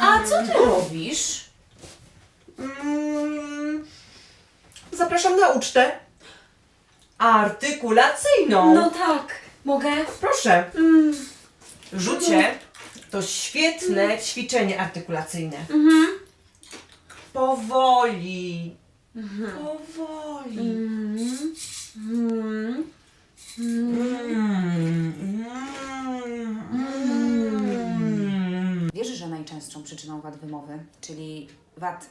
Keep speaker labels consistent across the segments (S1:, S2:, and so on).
S1: A co ty robisz?
S2: Mm, zapraszam na ucztę artykulacyjną.
S1: No tak, mogę?
S2: Proszę,
S1: Mm.
S2: rzucie to świetne ćwiczenie artykulacyjne.
S1: Mhm.
S2: Powoli. Powoli.
S1: Mm. Mm.
S2: Mm, mm.
S1: Wiesz, że najczęstszą przyczyną wad wymowy, czyli wad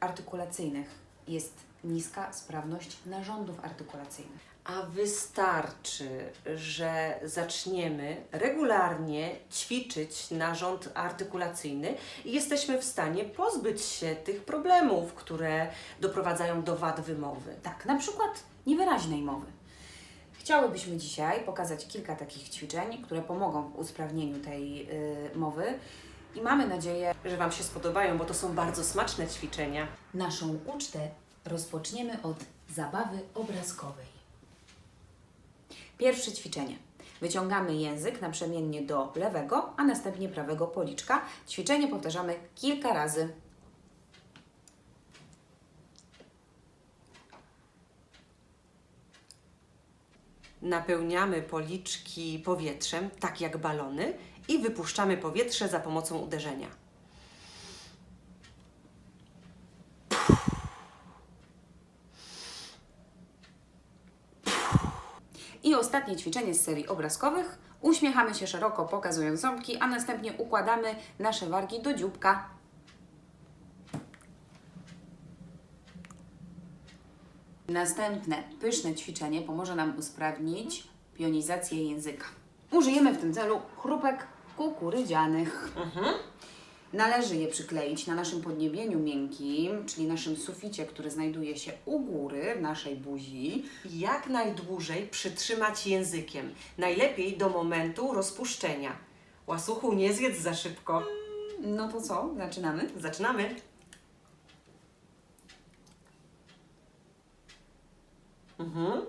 S1: artykulacyjnych, jest niska sprawność narządów artykulacyjnych.
S3: A wystarczy, że zaczniemy regularnie ćwiczyć narząd artykulacyjny i jesteśmy w stanie pozbyć się tych problemów, które doprowadzają do wad wymowy.
S1: Tak, na przykład niewyraźnej mowy. Chciałybyśmy dzisiaj pokazać kilka takich ćwiczeń, które pomogą w usprawnieniu tej y, mowy i mamy nadzieję,
S3: Że Wam się spodobają, bo to są bardzo smaczne ćwiczenia.
S1: naszą ucztę rozpoczniemy od zabawy obrazkowej. Pierwsze ćwiczenie. Wyciągamy język naprzemiennie do lewego, a następnie prawego policzka. Ćwiczenie powtarzamy kilka razy.
S3: Napełniamy policzki powietrzem, tak jak balony, i wypuszczamy powietrze za pomocą uderzenia.
S1: I ostatnie ćwiczenie z serii obrazkowych. Uśmiechamy się szeroko, pokazując ząbki, a następnie układamy nasze wargi do dzióbka. Następne pyszne ćwiczenie pomoże nam usprawnić pionizację języka. Użyjemy w tym celu chrupek kukurydzianych. Należy je przykleić na naszym podniebieniu miękkim, czyli naszym suficie, który znajduje się u góry w naszej buzi.
S3: Jak najdłużej przytrzymać językiem, najlepiej do momentu rozpuszczenia. Łasuchu, nie zjedz za szybko.
S1: No to co? Zaczynamy?
S3: Zaczynamy. Mhm.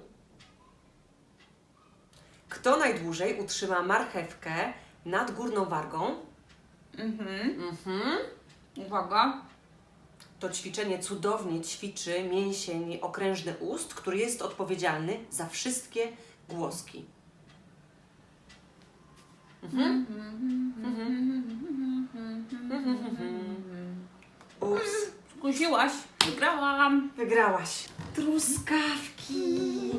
S3: Kto najdłużej utrzyma marchewkę nad górną wargą?
S1: Mhm.
S3: Mhm.
S1: Uwaga.
S3: To ćwiczenie cudownie ćwiczy mięsień okrężny ust, który jest odpowiedzialny za wszystkie głoski. Ups,
S1: Skusiłaś. Wygrałam.
S3: wygrałaś. Truskawki.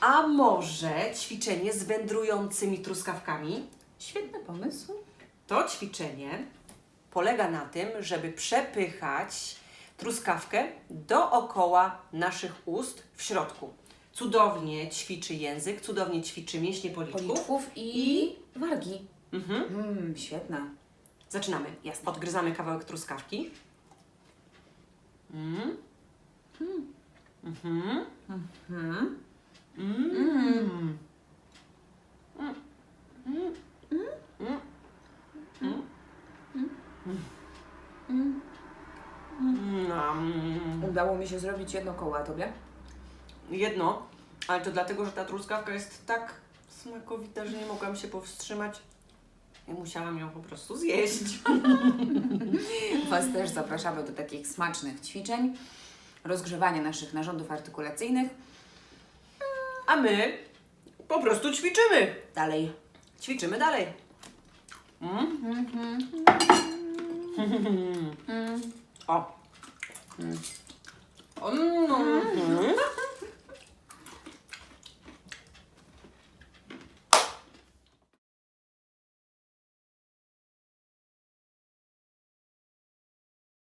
S3: A może ćwiczenie z wędrującymi truskawkami?
S1: Świetny pomysł.
S3: To ćwiczenie polega na tym, żeby przepychać truskawkę dookoła naszych ust w środku. Cudownie ćwiczy język, cudownie ćwiczy mięśnie policzków.
S1: Policzków i, wargi.
S3: Mhm.
S1: Mm, świetna.
S3: Zaczynamy. Jasne. Odgryzamy kawałek truskawki. Mm. Mhm.
S1: Hmm.
S3: Mm. Mm.
S1: Udało mi się zrobić jedno koło, a tobie?
S3: Jedno, ale to dlatego, że ta truskawka jest tak smakowita, że nie mogłam się powstrzymać. I musiałam ją po prostu zjeść.
S1: Was też zapraszamy do takich smacznych ćwiczeń, rozgrzewania naszych narządów artykulacyjnych.
S3: A my po prostu ćwiczymy.
S1: Dalej.
S3: Ćwiczymy dalej. Mm? O. Mm. Mm.